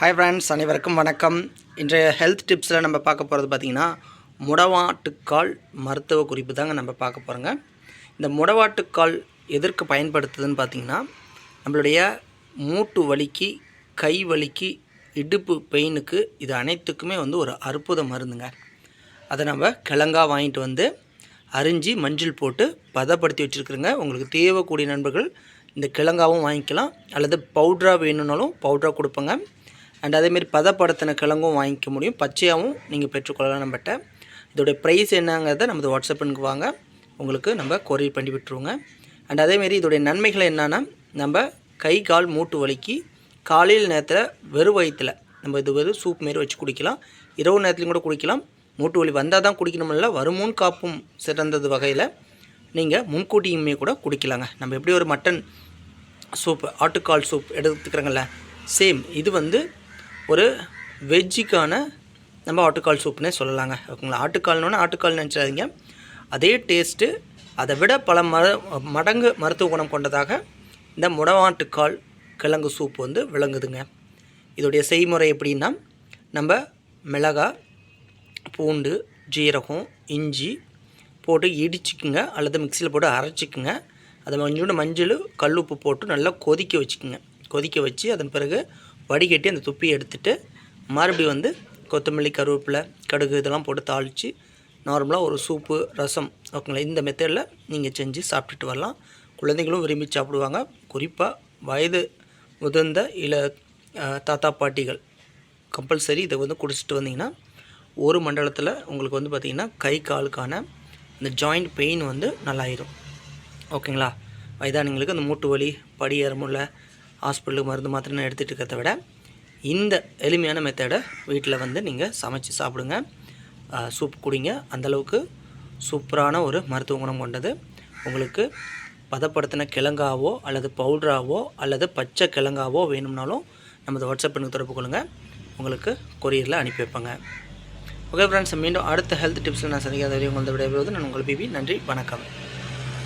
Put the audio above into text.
Hi friends அனைவருக்கும் வணக்கம். இன்றைய ஹெல்த் டிப்ஸில் நம்ம பார்க்க போகிறது பார்த்திங்கன்னா முடவாட்டுக்கால் மருத்துவ குறிப்பு தாங்க நம்ம பார்க்க போகிறோங்க இந்த முடவாட்டுக்கால் எதற்கு பயன்படுத்துதுன்னு பார்த்திங்கன்னா நம்மளுடைய மூட்டு வலிக்கு கை வலிக்கு இடுப்பு பெயினுக்கு இது அனைத்துக்குமே வந்து ஒரு அற்புத மருந்துங்க. அதை நம்ம கிழங்கா வாங்கிட்டு வந்து அரிஞ்சு மஞ்சள் போட்டு பதப்படுத்தி வச்சுருக்குறோங்க. உங்களுக்கு தேவைக்கூடிய நண்பர்கள் இந்த கிழங்காவும் வாங்கிக்கலாம். அல்லது பவுட்ராக வேணும்னாலும் பவுட்ராக கொடுப்பேங்க. அண்ட் அதேமாரி பதப்படுத்தின கிழங்கும் வாங்கிக்க முடியும். பச்சையாகவும் நீங்கள் பெற்றுக்கொள்ளலாம் நம்மகிட்ட. இதோடைய ப்ரைஸ் என்னங்கிறத நமது வாட்ஸ்அப்புக்கு வாங்க. உங்களுக்கு நம்ம கொரியர் பண்ணி விட்டுருவோங்க. அண்ட் அதேமாரி இதோடைய நன்மைகள் என்னென்னா நம்ம கை கால் மூட்டு வலிக்கு காலையில் நேரத்தில் வெறும் வயிற்றில் நம்ம இது வெறும் சூப் மாரி வச்சு குடிக்கலாம். இரவு நேரத்துலையும் கூட குடிக்கலாம். மூட்டு வலி வந்தால் தான் குடிக்கணும்ல வருமுன் காப்பும் சிறந்தது வகையில் நீங்கள் முன்கூட்டியுமே கூட குடிக்கலாங்க. நம்ம எப்படி ஒரு மட்டன் சூப் ஆட்டுக்கால் சூப் எடுத்துக்கிறோங்கல்ல சேம் இது வந்து ஒரு வெஜ்ஜுக்கான நம்ம ஆட்டுக்கால் சூப்னே சொல்லலாங்க. ஓகேங்களா? ஆட்டுக்கால்னோன்னா ஆட்டுக்கால் நினச்சாதீங்க அதே டேஸ்ட்டு அதை விட பல மர மடங்கு மருத்துவ குணம் கொண்டதாக இந்த முடவாட்டுக்கால் கிழங்கு சூப் வந்து விளங்குதுங்க. இதோடைய செய்முறை எப்படின்னா நம்ம மிளகாய் பூண்டு ஜீரகம் இஞ்சி போட்டு இடிச்சிக்குங்க. அல்லது மிக்சியில் போட்டு அரைச்சிக்குங்க. அதை கொஞ்சோண்டு மஞ்சள் கல் உப்பு போட்டு நல்லா கொதிக்க வச்சுக்குங்க. கொதிக்க வச்சு அதன் பிறகு வடிகட்டி அந்த துப்பியை எடுத்துகிட்டு மறுபடியும் வந்து கொத்தமல்லி கருவேப்பிலை கடுகு இதெல்லாம் போட்டு தாளித்து நார்மலாக ஒரு சூப்பு ரசம் ஓகேங்களா? இந்த மெத்தடில் நீங்கள் செஞ்சு சாப்பிட்டுட்டு வரலாம். குழந்தைகளும் விரும்பி சாப்பிடுவாங்க. குறிப்பாக வயது முதிர்ந்த இல்லை தாத்தா பாட்டிகள் கம்பல்சரி இதை வந்து குடிச்சிட்டு வந்தீங்கன்னா ஒரு மண்டலத்தில் உங்களுக்கு வந்து பார்த்திங்கன்னா கை காலுக்கான இந்த ஜாயிண்ட் பெயின் வந்து நல்லாயிடும் ஓகேங்களா? வயதானிங்களுக்கு அந்த மூட்டு வலி படி ஏற முடியல ஹாஸ்பிட்டலுக்கு மருந்து மாத்திரை எடுத்துகிட்டு இருக்கிறத விட இந்த எளிமையான மெத்தடை வீட்டில் வந்து நீங்கள் சமைச்சு சாப்பிடுங்க. சூப் குடிங்க. அந்தளவுக்கு சூப்பரான ஒரு மருத்துவ குணம் கொண்டது. உங்களுக்கு பதப்படுத்தின கிழங்காவோ அல்லது பவுட்ராவோ அல்லது பச்சை கிழங்காவோ வேணும்னாலும் நமது வாட்ஸ்அப் எனக்கு தொடர்பு கொள்ளுங்கள் உங்களுக்கு கொரியரில் அனுப்பி வைப்பாங்க. ஓகே ஃப்ரெண்ட்ஸ் மீண்டும் அடுத்த ஹெல்த் டிப்ஸில் நான் சந்திக்காத வரையும் உங்களது விடைபெறுவது நான் உங்கள் பிபி. நன்றி வணக்கம்.